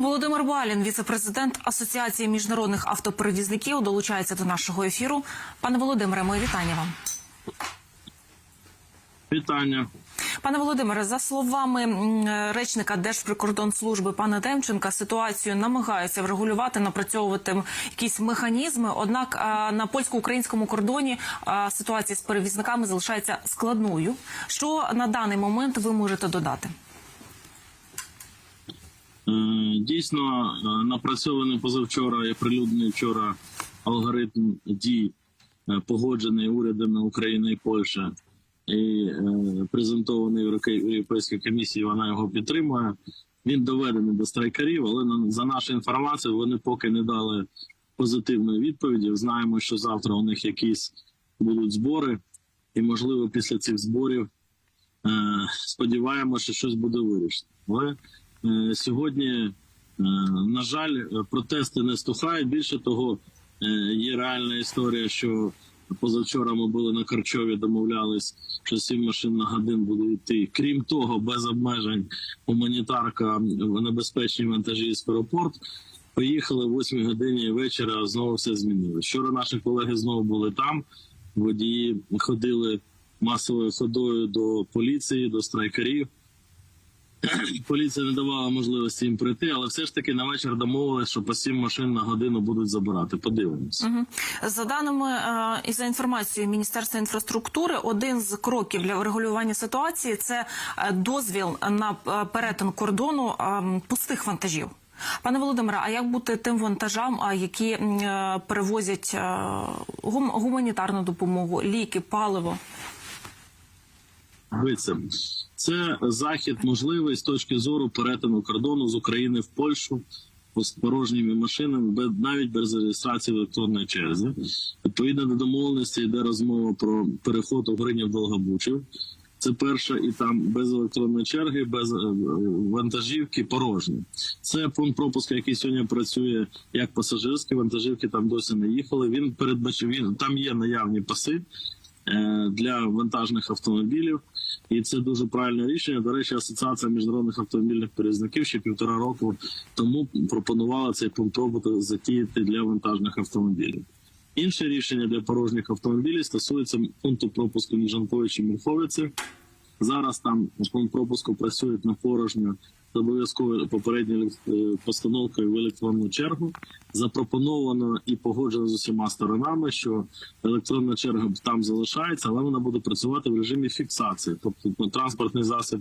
Володимир Балін, віце-президент Асоціації міжнародних автоперевізників, долучається до нашого ефіру. Пане Володимире, моє вітання вам. Вітання. Пане Володимире, за словами речника Держприкордонслужби пана Демченка, ситуацію намагаються врегулювати, напрацьовувати якісь механізми. Однак на польсько-українському кордоні ситуація з перевізниками залишається складною. Що на даний момент ви можете додати? Е, Дійсно, е, напрацьований позавчора і оприлюднений вчора алгоритм дій, е, погоджений урядами України і Польщі, і презентований Євроке- Європейській комісії. Вона його підтримує. Він доведений до страйкарів, але за нашою інформацією вони поки не дали позитивної відповіді. Знаємо, що завтра у них якісь будуть збори, і можливо після цих зборів сподіваємося, що щось буде вирішено. Але сьогодні, е, на жаль, е, протести не стухають. Більше того, е, є реальна історія, що позавчора ми були на Карчові, домовлялись, що сім машин на годин буде йти. Крім того, без обмежень гуманітарка в небезпечній вантажі з аеропорт. Поїхали в 8 годині вечора. Знову все змінилося. Вчора наші колеги знову були там. Водії ходили масовою ходою до поліції, до страйкарів. Поліція не давала можливості їм прийти, але все ж таки на вечір домовились, що по сім машин на годину будуть забирати. Подивимось. Мгм. За даними е, і за інформацією Міністерства інфраструктури, один з кроків для врегулювання ситуації це е, дозвіл на е, перетин кордону пустих вантажів. Пане Володимире, а як бути тим вантажам, які перевозять гум- гуманітарну допомогу, ліки, паливо? Дивіться, це захід можливий з точки зору перетину кордону з України в Польщу з порожніми машинами, навіть без реєстрації електронної черзі. Відповідно до домовленості йде розмова про переход Угринів Долгобучів. Це перше, і там без електронної черги, без е, вантажівки порожні. Це пункт пропуску, який сьогодні працює як пасажирські вантажівки. Там досі не їхали. Він передбачив він там є наявні паси е, для вантажних автомобілів, і це дуже правильне рішення. До речі, асоціація міжнародних автомобільних перевізників ще півтора року тому пропонувала цей пункт роботи затіяти для вантажних автомобілів. Інше рішення для порожніх автомобілів стосується пункту пропуску Ніжанковичі Мірховиці. Зараз там пропуску працюють на порожню з обов'язковою попередньою е, постановкою в електронну чергу. Запропоновано і погоджено з усіма сторонами, що електронна черга там залишається, але вона буде працювати в режимі фіксації. Тобто ну, транспортний засіб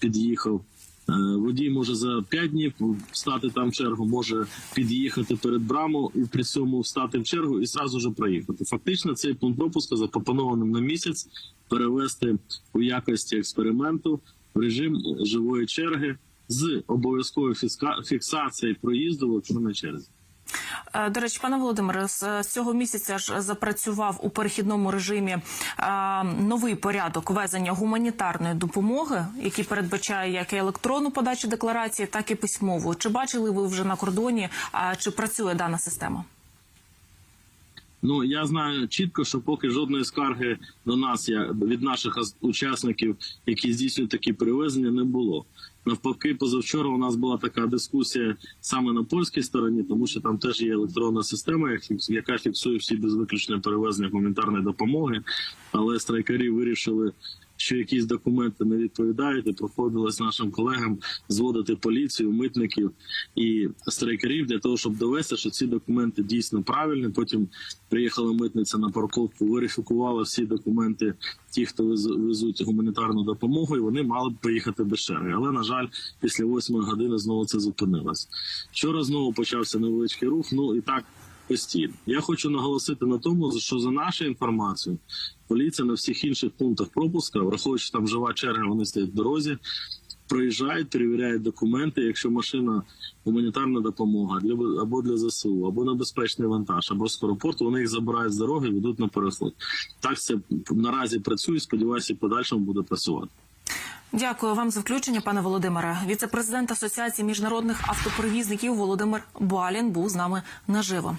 під'їхав. Е, Водій може за 5 днів встати там в чергу, може під'їхати перед браму і при цьому встати в чергу і зразу ж проїхати. Фактично, цей пункт пропуску запропонованим на місяць перевести у якості експерименту в режим живої черги з обов'язковою фіксацією проїзду в електронній черзі. Е, До речі, пане Володимире, з з цього місяця ж запрацював у перехідному режимі е, новий порядок везення гуманітарної допомоги, який передбачає як електронну подачу декларації, так і письмову. Чи бачили ви вже на кордоні, чи працює дана система? Ну я знаю чітко, що поки жодної скарги до нас я від наших ас- учасників, які здійснюють такі перевезення, не було. Навпаки, позавчора у нас була така дискусія саме на польській стороні, тому що там теж є електронна система, яка фіксує всі без виключення перевезення гуманітарної допомоги. Але страйкарі вирішили, що якісь документи не відповідають, і проходилось нашим колегам зводити поліцію, митників і страйкарів для того, щоб довести, що ці документи дійсно правильні. Потім приїхала митниця на парковку, верифікувала всі документи, ті, хто вез- везуть гуманітарну допомогу, і вони мали б поїхати без черги. Але на жаль, після восьмої години знову це зупинилось. Вчора знову почався невеличкий рух. Ну і так. Постійно я хочу наголосити на тому, що за нашою інформацією, поліція на всіх інших пунктах пропуска, враховуючи там жива черга, вони стоять в дорозі, проїжджають, перевіряють документи. Якщо машина гуманітарна допомога для або для ЗСУ, або небезпечний вантаж, або скоропорт, вони їх забирають з дороги, і ведуть на переход. Так це наразі працює. Сподіваюся, в подальшому буде працювати. Дякую вам за включення, пане Володимире. Віце-президент Асоціації міжнародних автоперевізників Володимир Балін був з нами наживо.